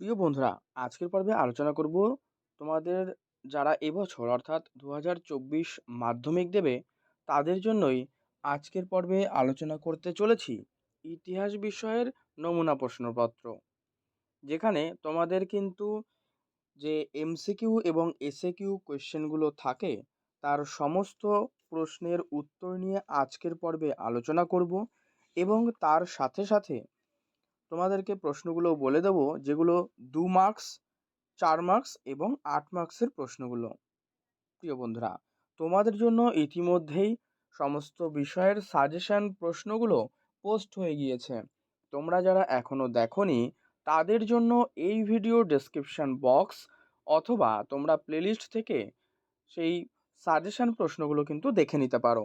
প্রিয় বন্ধুরা, আজকের পর্বে আলোচনা করব তোমাদের যারা এবছর অর্থাৎ দু হাজার চব্বিশ মাধ্যমিক দেবে, তাদের জন্যই আজকের পর্বে আলোচনা করতে চলেছি ইতিহাস বিষয়ের নমুনা প্রশ্নপত্র। যেখানে তোমাদের কিন্তু যে এমসিকিউ এবং এসএকিউ কোয়েশ্চেনগুলো থাকে, তার সমস্ত প্রশ্নের উত্তর নিয়ে আজকের পর্বে আলোচনা করব এবং তার সাথে সাথে তোমাদেরকে প্রশ্নগুলো বলে দেবো, যেগুলো দু মার্কস চার মার্কস এবং আট মার্কসের প্রশ্নগুলো। প্রিয় বন্ধুরা, তোমাদের জন্য ইতিমধ্যেই সমস্ত বিষয়ের সাজেশান প্রশ্নগুলো পোস্ট হয়ে গিয়েছে। তোমরা যারা এখনও দেখোনি, তাদের জন্য এই ভিডিও ডেসক্রিপশান বক্স অথবা তোমরা প্লেলিস্ট থেকে সেই সাজেশান প্রশ্নগুলো কিন্তু দেখে নিতে পারো।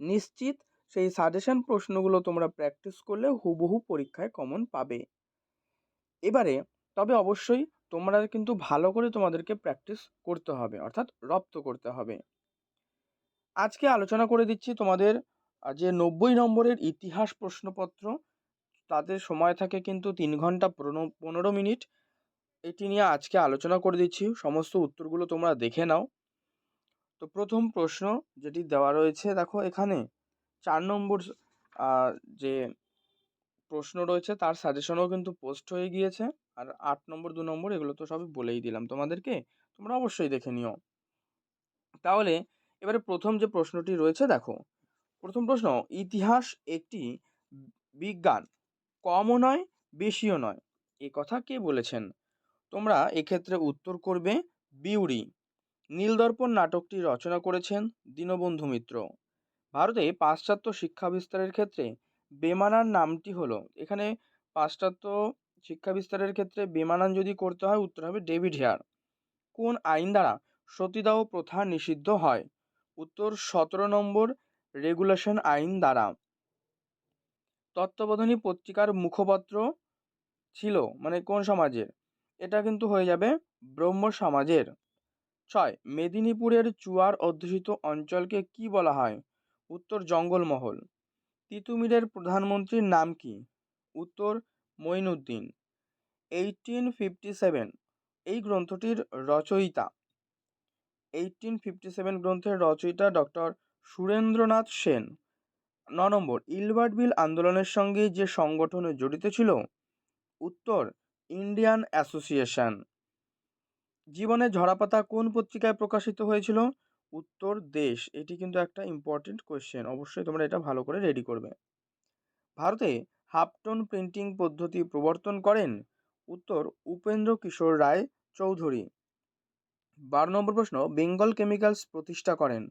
নিশ্চিত সেই সাজেশন প্রশ্নগুলো তোমরা প্র্যাকটিস করলে হুবহু পরীক্ষায় কমন পাবে। এবারে তবে অবশ্যই তোমরা কিন্তু ভালো করে তোমাদেরকে প্র্যাকটিস করতে হবে, অর্থাৎ রপ্ত করতে হবে। আজকে আলোচনা করে দিচ্ছি তোমাদের যে নব্বই নম্বরের ইতিহাস প্রশ্নপত্র তাদের সময় থাকে কিন্তু তিন ঘণ্টা পনেরো মিনিট। এটি নিয়ে আজকে আলোচনা করে দিচ্ছি, সমস্ত উত্তরগুলো তোমরা দেখে নাও। তো প্রথম প্রশ্ন যেটি দেওয়া রয়েছে, দেখো এখানে। চার নম্বর যে প্রশ্ন রয়েছে তার সাজেশনও কিন্তু পোস্ট হয়ে গিয়েছে। আর আট নম্বর, দু নম্বর এগুলো তো সবই বলেই দিলাম তোমাদেরকে, তোমরা অবশ্যই দেখে নিও। তাহলে এবারে প্রথম যে প্রশ্নটি রয়েছে দেখো, প্রথম প্রশ্ন, ইতিহাস একটি বিজ্ঞান, কমও নয়, বেশিও নয়, এ কথা কে বলেছেন? তোমরা এক্ষেত্রে উত্তর করবে বিউরি। নীলদর্পণ নাটকটি রচনা করেছেন দীনবন্ধু মিত্র। ভারতে পাশ্চাত্য শিক্ষা বিস্তারের ক্ষেত্রে বেমানান নামটি হলো। এখানে পাশ্চাত্য শিক্ষা বিস্তারের ক্ষেত্রে বেমানান যদি করতে হয়, উত্তর হবে ডেভিড হেয়ার। কোন আইন দ্বারা সতীদাহ প্রথা নিষিদ্ধ হয়? উত্তর, সতেরো নম্বর রেগুলেশন আইন দ্বারা। তত্ত্ববোধনী পত্রিকার মুখপত্র ছিল মানে কোন সমাজের? এটা কিন্তু হয়ে যাবে ব্রহ্ম সমাজের। ছয়, মেদিনীপুরের চুয়ার অধ্যুষিত অঞ্চলকে কি বলা হয়? উত্তর জঙ্গলমহল। তিতুমিরের প্রধানমন্ত্রীর নাম কি? উত্তর, মঈনুদ্দিন। এইটিন ফিফটি সেভেন এই গ্রন্থটির রচয়িতা। এইটিন ফিফটি সেভেন গ্রন্থের রচয়িতা ডক্টর সুরেন্দ্রনাথ সেন। ন নম্বর, ইলবার্ট বিল আন্দোলনের সঙ্গে যে সংগঠনে জড়িত ছিল? উত্তর, ইন্ডিয়ান অ্যাসোসিয়েশন। জীবনে ঝরাপাতা কোন পত্রিকায় প্রকাশিত হয়েছিল? উত্তর দেশ, এটি কিন্তু একটা ইম্পর্টেন্ট কোয়েশ্চেন অবশ্যই তোমরা এটা ভালো করে রেডি করবে। ভারতে হাফটোন প্রিন্টিং পদ্ধতি প্রবর্তন করেন উত্তর উপেন্দ্র কিশোর রায় চৌধুরী। বারো নম্বর প্রশ্ন, বেঙ্গল কেমিক্যালস প্রতিষ্ঠা করেন।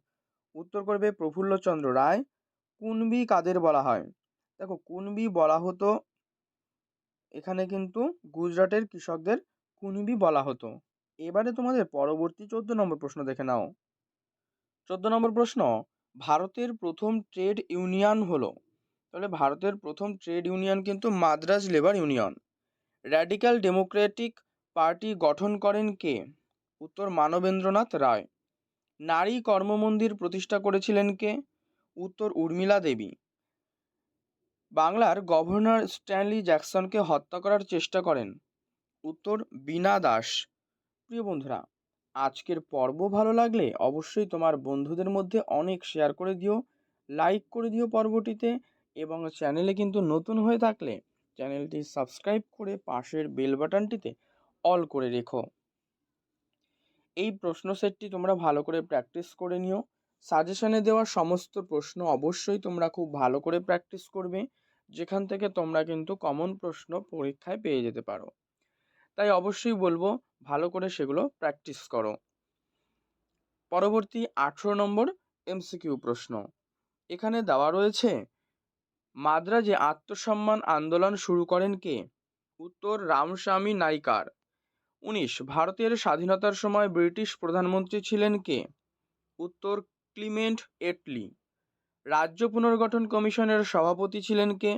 উত্তর করবে প্রফুল্লচন্দ্র রায় কুনবি কাদের বলা হয়? দেখো কুনবি বলা হতো, এখানে কিন্তু গুজরাটের কৃষকদের কুনবি বলা হতো। এবারে তোমাদের পরবর্তী চোদ্দ নম্বর প্রশ্ন দেখে নাও। চোদ্দ নম্বর প্রশ্ন, ভারতের প্রথম ট্রেড ইউনিয়ন হলো। তাহলে ভারতের প্রথম ট্রেড ইউনিয়ন কিন্তু Madras labour union radical democratic party গঠন করেন কে? উত্তর মানবেন্দ্রনাথ রায়। নারী কর্মমন্দির প্রতিষ্ঠা করেছিলেন কে? উত্তর উর্মিলা দেবী। বাংলার গভর্নর স্ট্যানলি জ্যাকসনকে হত্যা করার চেষ্টা করেন। উত্তর বীণা দাস। প্রিয় বন্ধুরা আজকের পর্ব ভালো লাগলে অবশ্যই তোমার বন্ধুদের মধ্যে অনেক শেয়ার করে দিও লাইক করে দিও পর্বটিতে এবং চ্যানেলে কিন্তু নতুন হয়ে থাকলে চ্যানেলটি সাবস্ক্রাইব করে পাশের বেল বাটনটিতে অল করে রেখো। এই প্রশ্ন সেটটি তোমরা ভালো করে প্র্যাকটিস করে নিও। সাজেশনে দেওয়া সমস্ত প্রশ্ন অবশ্যই তোমরা খুব ভালো করে প্র্যাকটিস করবে, যেখান থেকে তোমরা কিন্তু কমন প্রশ্ন পরীক্ষায় পেয়ে যেতে পারো। তাই অবশ্যই বলব ভালো করে সেগুলো প্র্যাকটিস করো। পরবর্তী আঠেরো নম্বর এমসিকিউ প্রশ্ন। এখানে দেওয়া রয়েছে, মাদ্রাজে আত্মসম্মান আন্দোলন শুরু করেন কে? উত্তর, রামস্বামী নাইকার। উনিশ, ভারতের স্বাধীনতার সময় ব্রিটিশ প্রধানমন্ত্রী ছিলেন কে? উত্তর, ক্লিমেন্ট এটলি। রাজ্য পুনর্গঠন কমিশনের সভাপতি ছিলেন কে?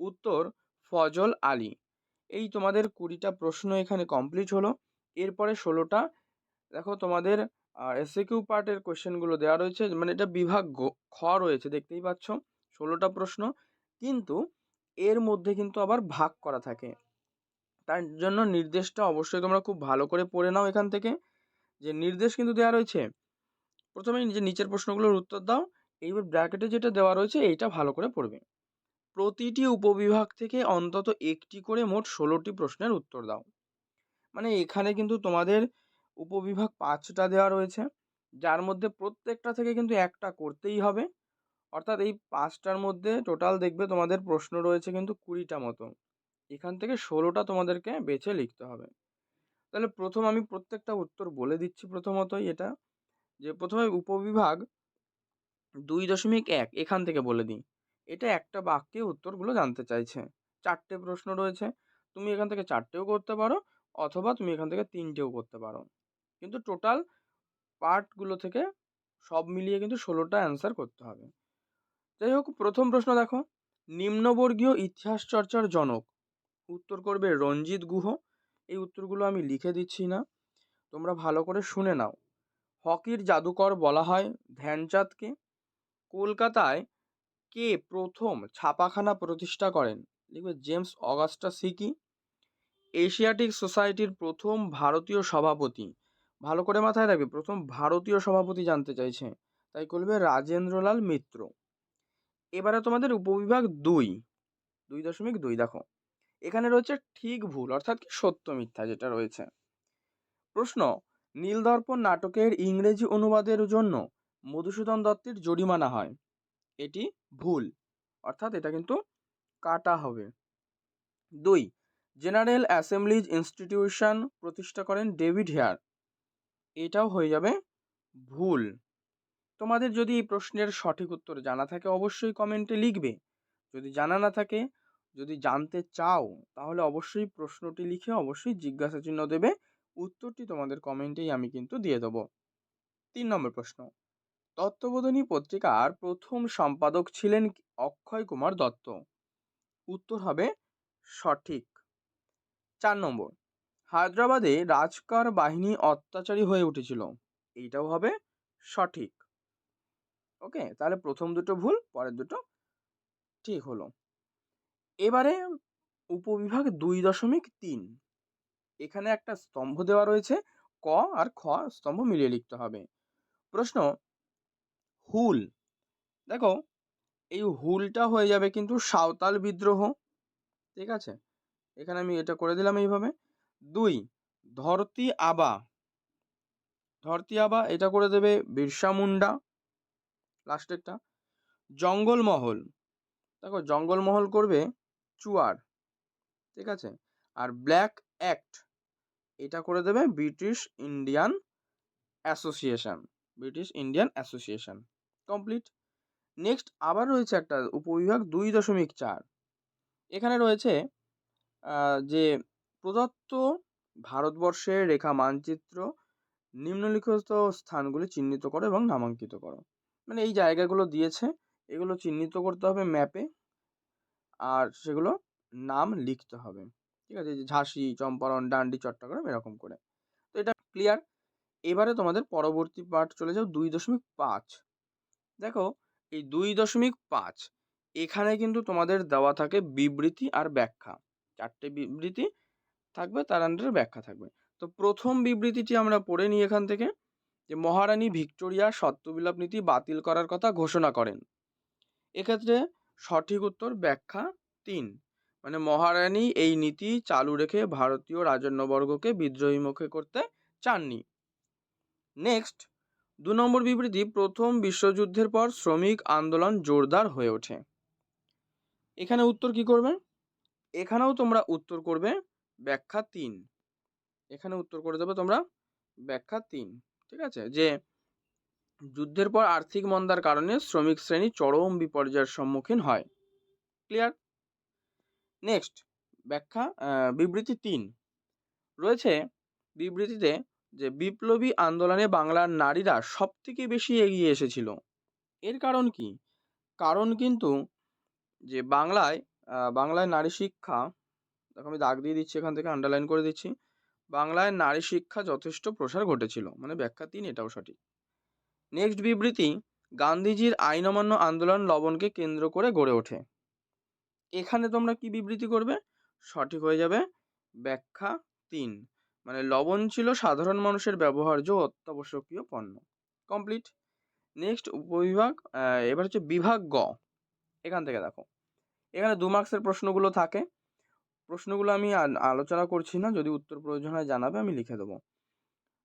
উত্তর, ফজল আলী। এই তোমাদের কুড়িটা প্রশ্ন এখানে কমপ্লিট হলো। এরপরে ষোলোটা, দেখো তোমাদের এসএকিউ পার্টের কোয়েশ্চেনগুলো দেওয়া রয়েছে মানে এটা বিভাগ খ রয়েছে, দেখতেই পাচ্ছ। ষোলোটা প্রশ্ন, কিন্তু এর মধ্যে কিন্তু আবার ভাগ করা থাকে। তার জন্য নির্দেশটা অবশ্যই তোমরা খুব ভালো করে পড়ে নাও এখান থেকে। যে নির্দেশ কিন্তু দেওয়া রয়েছে, প্রথমেই যে নিচের প্রশ্নগুলোর উত্তর দাও, এইবার ব্র্যাকেটে যেটা দেওয়া রয়েছে, এইটা ভালো করে পড়বে। প্রতিটি উপবিভাগ থেকে অন্তত একটি করে মোট ষোলোটি প্রশ্নের উত্তর দাও। মানে এখানে কিন্তু তোমাদের উপবিভাগ পাঁচটা দেওয়া রয়েছে, যার মধ্যে প্রত্যেকটা থেকে কিন্তু একটা করতেই হবে। অর্থাৎ এই পাঁচটার মধ্যে টোটাল দেখবে তোমাদের প্রশ্ন রয়েছে কিন্তু কুড়িটা মতো। এখান থেকে ষোলোটা তোমাদেরকে বেছে লিখতে হবে। তাহলে প্রথম আমি প্রত্যেকটা উত্তর বলে দিচ্ছি প্রথমতই এটা, যে প্রথমে উপবিভাগ দুই দশমিক এক, এখান থেকে বলে দিই। এটা একটা বাক্যে উত্তরগুলো জানতে চাইছে। চারটে প্রশ্ন রয়েছে, তুমি এখান থেকে চারটেও করতে পারো অথবা তুমি এখান থেকে তিনটেও করতে পারো। কিন্তু টোটাল পার্টগুলো থেকে সব মিলিয়ে কিন্তু ষোলোটা অ্যান্সার করতে হবে। যাই হোক, প্রথম প্রশ্ন দেখো, নিম্নবর্গীয় ইতিহাস চর্চার জনক। উত্তর করবে রঞ্জিত গুহ। এই উত্তরগুলো আমি লিখে দিচ্ছি না, তোমরা ভালো করে শুনে নাও। হকির জাদুকর বলা হয় ধ্যানচাঁদকে। কলকাতায় কে প্রথম ছাপাখানা প্রতিষ্ঠা করেন? লিখবে জেমস অগাস্টা সিকি। এশিয়াটিক সোসাইটির প্রথম ভারতীয় সভাপতি। ভালো করে মাথায় রাখবে, প্রথম ভারতীয় সভাপতি জানতে চাইছে। তাই করবে রাজেন্দ্রলাল মিত্র। এবারে তোমাদের উপবিভাগ দুই। দুই দশমিক দুই, দেখো। এখানে রয়েছে ঠিক ভুল, অর্থাৎ কি সত্য মিথ্যা যেটা রয়েছে। প্রশ্ন, নীলদর্পণ নাটকের ইংরেজি অনুবাদের জন্য মধুসূদন দত্তের জরিমানা হয়। এটি ভুল। অর্থাৎ এটা কিন্তু কাটা হবে। দুই, জেনারেল অ্যাসেম্বলিজ ইনস্টিটিউশন প্রতিষ্ঠা করেন ডেভিড হেয়ার। এটাও হয়ে যাবে ভুল। তোমাদের যদি এই প্রশ্নের সঠিক উত্তর জানা থাকে অবশ্যই কমেন্টে লিখবে। যদি জানা না থাকে, যদি জানতে চাও, তাহলে অবশ্যই প্রশ্নটি লিখে অবশ্যই জিজ্ঞাসা চিহ্ন দেবে। উত্তরটি তোমাদের কমেন্টেই আমি কিন্তু দিয়ে দেবো। তিন নম্বর প্রশ্ন। তত্ত্ববোধনী পত্রিকার প্রথম সম্পাদক ছিলেন অক্ষয় কুমার দত্ত। উত্তর হবে সঠিক। চার নম্বর। হায়দ্রাবাদে রাজকার বাহিনী অত্যাচারী হয়ে উঠেছিল। এইটাও হবে সঠিক। ওকে, তাহলে প্রথম দুটো ভুল, পরের দুটো ঠিক হলো। এবারে উপবিভাগ দুই দশমিক তিন। এখানে একটা স্তম্ভ দেওয়া রয়েছে। ক আর খ স্তম্ভ মিলিয়ে লিখতে হবে। প্রশ্ন হুল। দেখো, এই হুলটা হয়ে যাবে কিন্তু সাঁওতাল বিদ্রোহ। ঠিক আছে? এখানে আমি এটা করে দিলাম এইভাবে। দুই, ধরতি আবা। ধরতি আবা, এটা করে দেবে বিরসা মুন্ডা। লাস্টেরটা জঙ্গলমহল। দেখো, জঙ্গলমহল করবে চুয়ার। ঠিক আছে? আর ব্ল্যাক অ্যাক্ট, এটা করে দেবে British Indian association. British Indian association complete next আবার রয়েছে একটা উপবিভাগ দুই দশমিক চার। এখানে রয়েছে যে প্রদত্ত ভারতবর্ষের রেখা মানচিত্র নিম্নলিখিত স্থানগুলি চিহ্নিত করো এবং নামাঙ্কিত করো। মানে এই জায়গাগুলো দিয়েছে, এগুলো চিহ্নিত করতে হবে ম্যাপে, আর সেগুলো নাম লিখতে হবে। ঠিক আছে? ঝাঁসি, চম্পারণ, ডান্ডি, চট্টগ্রাম, এরকম করে। তো এটা ক্লিয়ার এবারে তোমাদের পরবর্তী পার্ট চলে যাও দুই দশমিক পাঁচ। দেখো, এই দুই দশমিক পাঁচ, এখানে কিন্তু তোমাদের দেওয়া থাকে বিবৃতি আর ব্যাখ্যা। চারটে বিবৃতি থাকবে, তার আন্ডারে ব্যাখ্যা থাকবে। তো প্রথম বিবৃতিটি আমরা পড়ে নিই এখান থেকে, যে মহারানী ভিক্টোরিয়া সত্যবিলাপ নীতি বাতিল করার কথা ঘোষণা করেন। এক্ষেত্রে সঠিক উত্তর ব্যাখ্যা তিন মানে মহারানী এই নীতি চালু রেখে ভারতীয় রাজন্যবর্গকে বিদ্রোহী মুখে করতে চাননি। নেক্সট দু নম্বর বিবৃতি, প্রথম বিশ্বযুদ্ধের পর শ্রমিক আন্দোলন জোরদার হয়ে ওঠে। এখানে উত্তর কি করবে? এখানেও তোমরা উত্তর করবে, ব্যাখ্যা তিন। এখানে উত্তর করে দেবে তোমরা, ব্যাখ্যা তিন। ঠিক আছে? যে, যুদ্ধের পর আর্থিক মন্দার কারণে শ্রমিক শ্রেণি চরম বিপর্যয়ের সম্মুখীন হয়। ক্লিয়ার নেক্সট ব্যাখ্যা বিবৃতি তিন। রয়েছে বিবৃতিতে যে বিপ্লবী আন্দোলনে বাংলার নারীরা সব থেকে বেশি এগিয়ে এসেছিল। এর কারণ কি? কারণ কিন্তু যে বাংলায় বাংলায় নারী শিক্ষা, দেখো আমি দাগ দিয়ে দিচ্ছি এখান থেকে আন্ডারলাইন করে দিচ্ছি, বাংলায় নারী শিক্ষা যথেষ্ট প্রসার ঘটেছিল মানে ব্যাখ্যা তিন, এটাও সঠিক। নেক্সট বিবৃতি, গান্ধীজির আইন অমান্য আন্দোলন লবণকে কেন্দ্র করে গড়ে ওঠে। এখানে তোমরা কি বিবৃতি করবে? সঠিক হয়ে যাবে ব্যাখ্যা তিন। মানে লবণ ছিল সাধারণ মানুষের ব্যবহার্য অত্যাবশ্যকীয় পণ্য। কমপ্লিট। নেক্সট উপবিভাগ এবার হচ্ছে বিভাগ গ। এখান থেকে দেখো। এখানে দু মার্কসের প্রশ্নগুলো থাকে। প্রশ্নগুলো আমি আলোচনা করছি না, যদি উত্তর প্রয়োজন হয় জানাবে, আমি লিখে দেবো।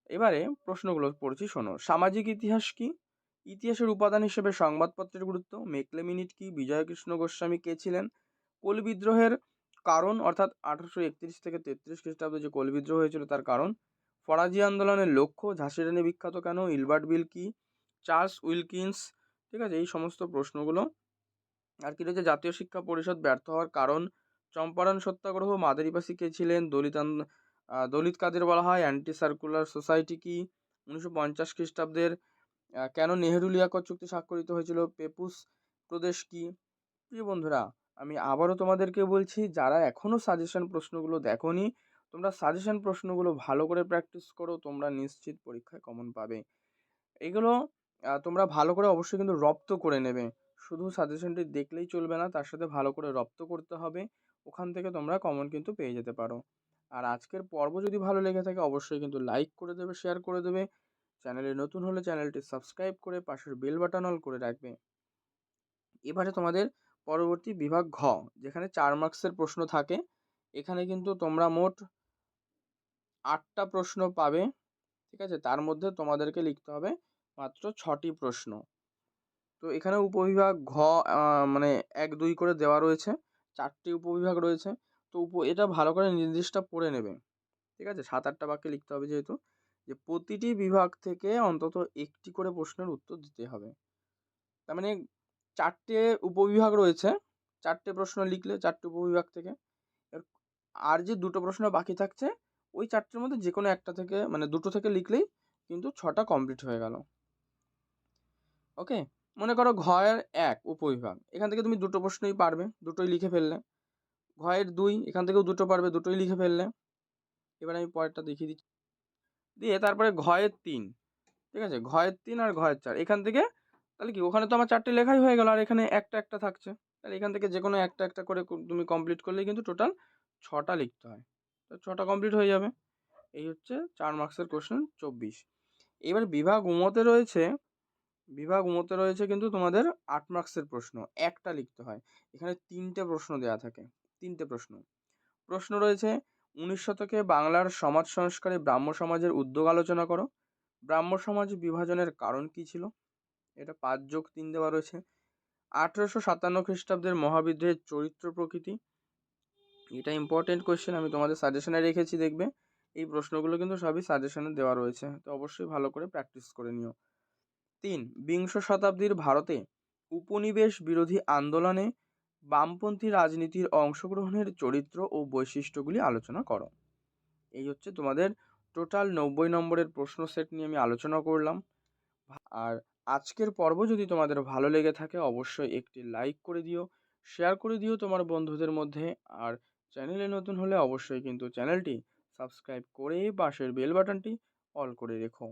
এবারে প্রশ্নগুলো পড়ছি, শোনো। সামাজিক ইতিহাস কি? ইতিহাসের উপাদান হিসেবে সংবাদপত্রের গুরুত্ব। মেকলে মিনিট কি? বিজয়কৃষ্ণ গোস্বামী কে ছিলেন? কোল বিদ্রোহের কারণ অর্থাৎ আঠারোশো একত্রিশ থেকে তেত্রিশ খ্রিস্টাব্দে যে কোল বিদ্রোহ হয়েছিল তার কারণ, ফরাজি আন্দোলনের লক্ষ্য ঝাঁসি রানী বিখ্যাত কেন ইলবার্ট বিল কি চার্লস উইলকিন্স, ঠিক আছে, এই সমস্ত প্রশ্নগুলো। আর কি রয়েছে, জাতীয় শিক্ষা পরিষদ ব্যর্থ হওয়ার কারণ, চম্পারণ সত্যাগ্রহ মাদারিপাসি কে ছিলেন দলিত দলিত কাদের বলা হয় অ্যান্টি সার্কুলার সোসাইটি কি, উনিশশো পঞ্চাশ খ্রিস্টাব্দের কেন নেহেরু লিয়াকত চুক্তি স্বাক্ষরিত হয়েছিল, পেপুস প্রদেশ কি। প্রিয় বন্ধুরা আমি আবারও তোমাদেরকে বলছি, যারা এখনও সাজেশন প্রশ্নগুলো দেখোনি, তোমরা সাজেশন প্রশ্নগুলো ভালো করে প্র্যাকটিস করো, তোমরা নিশ্চিত পরীক্ষায় কমন পাবে। এগুলো তোমরা ভালো করে অবশ্যই কিন্তু রপ্ত করে নেবে। শুধু সাজেশনটি দেখলেই চলবে না, তার সাথে ভালো করে রপ্ত করতে হবে, ওখান থেকে তোমরা কমন কিন্তু পেয়ে যেতে পারো। আর আজকের পর্ব যদি ভালো লেগে থাকে, অবশ্যই কিন্তু লাইক করে দেবে শেয়ার করে দেবে। চ্যানেলে নতুন হলে চ্যানেলটি সাবস্ক্রাইব করে পাশের বেল বাটন অল করে রাখবে। এবারে তোমাদের পরবর্তী বিভাগ ঘ, যেখানে চার মার্কসের প্রশ্ন থাকে। এখানে কিন্তু তোমরা মোট আটটা প্রশ্ন পাবে, ঠিক আছে? তার মধ্যে তোমাদেরকে লিখতে হবে মাত্র ছটি প্রশ্ন। তো এখানে উপবিভাগ ঘ মানে এক, দুই করে দেওয়া রয়েছে। চারটি উপবিভাগ রয়েছে। তো উপ, এটা ভালো করে নির্দিষ্ট পড়ে নেবে। ঠিক আছে? সাত, আটটা বাক্যে লিখতে হবে যেহেতু। যে প্রতিটি বিভাগ থেকে অন্তত একটি করে প্রশ্নের উত্তর দিতে হবে। তার মানে চারটে উপবিভাগ রয়েছে। চারটে প্রশ্ন লিখলে চারটে উপবিভাগ থেকে। আর যে দুটো প্রশ্ন বাকি থাকছে, ওই চারটের মধ্যে যে কোনো একটা থেকে মানে দুটো থেকে লিখলেই কিন্তু ছটা কমপ্লিট হয়ে গেল। ওকে? মনে করো ঘয়ের এক উপবিভাগ। এখান থেকে তুমি দুটো প্রশ্নই পারবে, দুটোই লিখে ফেললে। ঘয়ের দুই, এখান থেকেও দুটো পারবে, দুটোই লিখে ফেললে। এবার আমি পরেরটা দেখিয়ে দিচ্ছি। দিয়ে তারপরে ঘয়ের তিন। ঠিক আছে? ঘয়ের তিন আর ঘয়ের চার। এখান থেকে তাহলে কি? ওখানে তো আমার চারটে লেখাই হয়ে গেল, আর এখানে একটা একটা থাকছে। তাহলে এখান থেকে যে কোনো একটা একটা করে তুমি কমপ্লিট করলেই কিন্তু টোটাল ছটা লিখতে হয়। তো ছটা কমপ্লিট হয়ে যাবে। এই হচ্ছে চার মার্কসের কোশ্চেন চব্বিশ। এবার বিভাগ উমতে রয়েছে, বিভাগ উমতে রয়েছে কিন্তু তোমাদের আট মার্কসের প্রশ্ন। একটা লিখতে হয়। এখানে তিনটে প্রশ্ন দেওয়া থাকে। তিনটে প্রশ্ন। প্রশ্ন রয়েছে, উনিশ শতকে বাংলার সমাজ সংস্কারে ব্রাহ্ম সমাজের উদ্যোগ আলোচনা করো। ব্রাহ্ম সমাজ বিভাজনের কারণ কি ছিল? এটা পাঁচ যোগ তিন দেওয়া রয়েছে। আঠেরোশো সাতান্ন খ্রিস্টাব্দের মহাবিদ্রোহের চরিত্র প্রকৃতি। এটা ইম্পর্টেন্ট কোয়েশ্চেন আমি তোমাদের সাজেশনে রেখেছি, দেখবে। এই প্রশ্নগুলো কিন্তু সবই সাজেশনে দেওয়া রয়েছে। তো অবশ্যই ভালো করে প্র্যাকটিস করে নিও। তিন, বিংশ শতাব্দীর ভারতে উপনিবেশ বিরোধী আন্দোলনে বামপন্থী রাজনীতির অংশগ্রহণের চরিত্র ও বৈশিষ্ট্যগুলি আলোচনা করো। এই হচ্ছে তোমাদের টোটাল নব্বই নম্বরের প্রশ্ন সেট নিয়ে আমি আলোচনা করলাম। আর আজকের পর্ব যদি তোমাদের ভালো লেগে থাকে, অবশ্যই একটি লাইক করে দিও, শেয়ার করে দিও তোমার বন্ধুদের মধ্যে, আর চ্যানেলে নতুন হলে অবশ্যই কিন্তু চ্যানেলটি সাবস্ক্রাইব করে পাশের বেল বাটনটি অল করে রেখো।